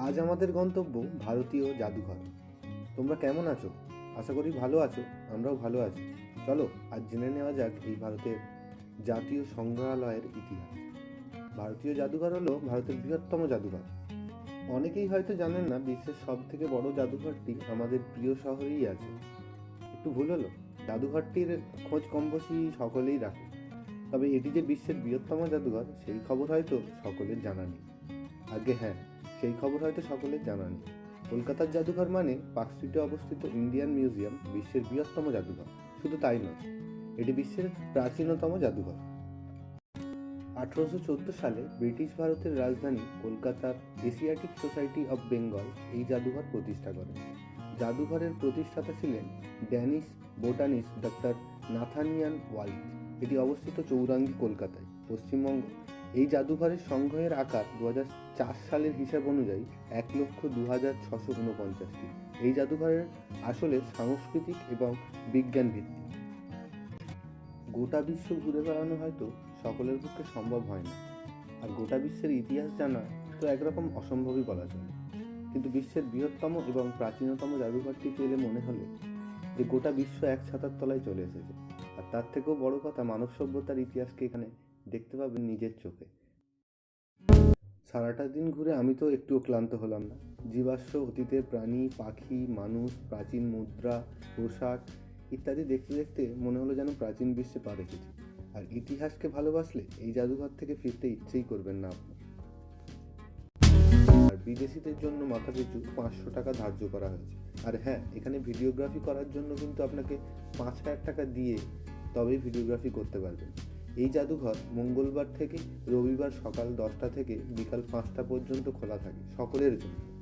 আজ আমাদের গন্তব্য ভারতীয় জাদুঘর। তোমরা কেমন আছো? আশা করি ভালো আছো, আমরাও ভালো আছি। চলো, আজ জেনে নেওয়া যাক এই ভারতের জাতীয় সংগ্রহালয়ের ইতিহাস। ভারতীয় জাদুঘর হলো ভারতের বৃহত্তম জাদুঘর। অনেকেই হয়তো জানেন না, বিশ্বের সব থেকে বড় জাদুঘরটি আমাদের প্রিয় শহরেই আছে। একটু ভুল হলো? জাদুঘরটির খোঁজ কম বেশি সকলেই রাখে। তবে এটি যে বিশ্বের বৃহত্তম জাদুঘর, সেই খবর হয়তো সকলের জানা নেই। আগে হ্যাঁ সেই খবর হয়তো সকলের জানা নেই কলকাতার জাদুঘর মানে পার্ক স্ট্রিটে অবস্থিত ইন্ডিয়ান মিউজিয়াম, বিশ্বের বৃহত্তম জাদুঘর। শুধু তাই নয়, এটি বিশ্বের প্রাচীনতম জাদুঘর। আঠারোশো চোদ্দ সালে ব্রিটিশ ভারতের রাজধানী কলকাতার এশিয়াটিক সোসাইটি অব বেঙ্গল এই জাদুঘর প্রতিষ্ঠা করেন জাদুঘরের প্রতিষ্ঠাতা ছিলেন Danish botanist doctor Nathaniel White এটি অবস্থিত চৌরাঙ্গি কলকাতায়, পশ্চিমবঙ্গ এই জাদুঘরের সংগ্রহের আকার দু সালের হিসাব অনুযায়ী এক লক্ষ দু হাজার ছশো উনপঞ্চাশটি। এই জাদুঘরের আসলে সাংস্কৃতিক এবং বিজ্ঞান ভিত্তিক গোটা বিশ্ব ঘুরে বেড়ানো হয়তো সকলের পক্ষে সম্ভব হয় না। আর গোটা বিশ্বের ইতিহাস জানা তো একরকম অসম্ভবই বলা চলে কিন্তু বিশ্বের বৃহত্তম এবং প্রাচীনতম জাদুঘরটিতে এলে মনে হলো যে গোটা বিশ্ব এক ছাতার তলায় চলে এসেছে। আর তার থেকেও বড় কথা মানব সভ্যতার ইতিহাসকে এখানে দেখতে পাবেন নিজের চোখে। সারাটা দিন ঘুরে আমি তো একটুও ক্লান্ত হলাম না। জীবাশ্ম, অতীতের প্রাণী, পাখি, মানুষ, প্রাচীন মুদ্রা, পোশাক ইত্যাদি দেখতে দেখতে মনে হলো যেন প্রাচীন বিশ্বে পা রেখেছি। আর ইতিহাসকে ভালোবাসলে এই জাদুঘর থেকে ফিরতে ইচ্ছেই করবেন না আপনি। আর বিদেশিদের জন্য মাথা পিছু পাঁচশো টাকা ধার্য করা হয়েছে। আর হ্যাঁ এখানে ভিডিওগ্রাফি করার জন্য কিন্তু আপনাকে পাঁচ হাজার টাকা দিয়ে তবেই ভিডিওগ্রাফি করতে পারবেন এই জাদুঘর মঙ্গলবার থেকে রবিবার সকাল দশটা থেকে বিকাল পাঁচটা পর্যন্ত খোলা থাকে সকলের জন্য।